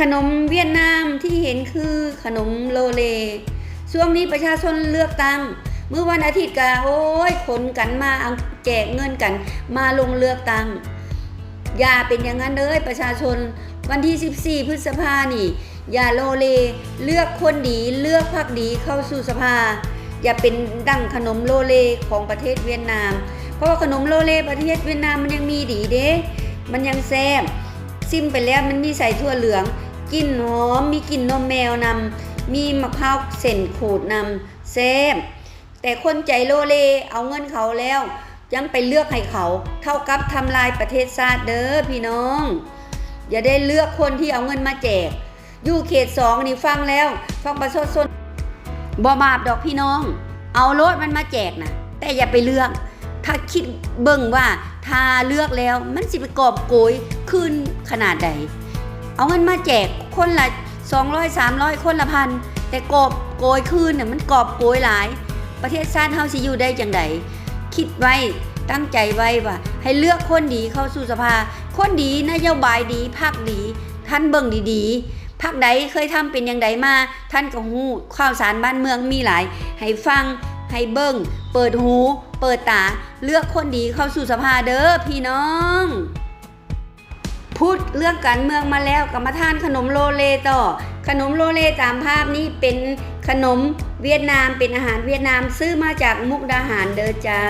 ขนมเวียดนามที่เห็นคือขนมโลเลช่วงนี้ประชาชนเลือกตั้งเมื่อวันอาทิตย์กะโอ้ยขนกันมาเอาแจกเงินกัน มาลงเลือกตั้งอย่าเป็นอย่างนั้นเลยประชาชนวันที่ 14 พฤษภานี่ อย่าโลเลเลือกคนดีเลือกพรรคดีเข้าสู่สภา อย่าเป็นดั่งขนมโลเลของประเทศเวียดนาม เพราะว่าขนมโลเลประเทศเวียดนามมันยังมีดีเด้ มันยังแซ่บ ซิมไปแล้วมันมีใส่ถั่วเหลืองกลิ่นหอมมีกลิ่นนมแมวนำมีมะพร้าวเส้นขูดนำแซ่บแต่คนใจโลเลเอาเงินเขาแล้ว ยังไปเลือกให้เขาเท่ากับทำลายประเทศชาติเด้อพี่น้อง อย่าได้เลือกคนที่เอาเงินมาแจกอยู่เขตสองนี่ฟังแล้วฟังประชาชนบ่บาปดอกพี่น้อง เอารถมันมาแจกนะแต่อย่าไปเลือก ถ้าคิดเบิ่งว่าถ้าเลือกแล้วมันสิไปกอบโกยคืน ขนาดใด เอาเงินมาแจกคนละ200 300 คนละพัน แต่กอบโกยคืนน่ะมันกอบโกยหลาย ประเทศชาติเฮาสิอยู่ได้จังไดคิดไว้ตั้งใจไว้ว่า ให้เลือกคนดีเข้าสู่สภา คนดีนโยบายดีภาคดี ท่านเบิ่งดีๆภาคใดเคยทำเป็นอย่างใดมา ท่านก็ฮู้ข่าวสารบ้านเมืองมีหลาย ให้ฟังให้เบิ่งเปิดหู เปิดตา เลือกคนดีเข้าสู่สภาเด้อพี่น้อง พูดเรื่องการเมืองมาแล้วกรรมาทานขนมโลเลต่อ ขนมโลเลตามภาพนี้เป็นขนมเวียดนามเป็นอาหารเวียดนามซื้อมาจากมุกดาหารเด้อจ้า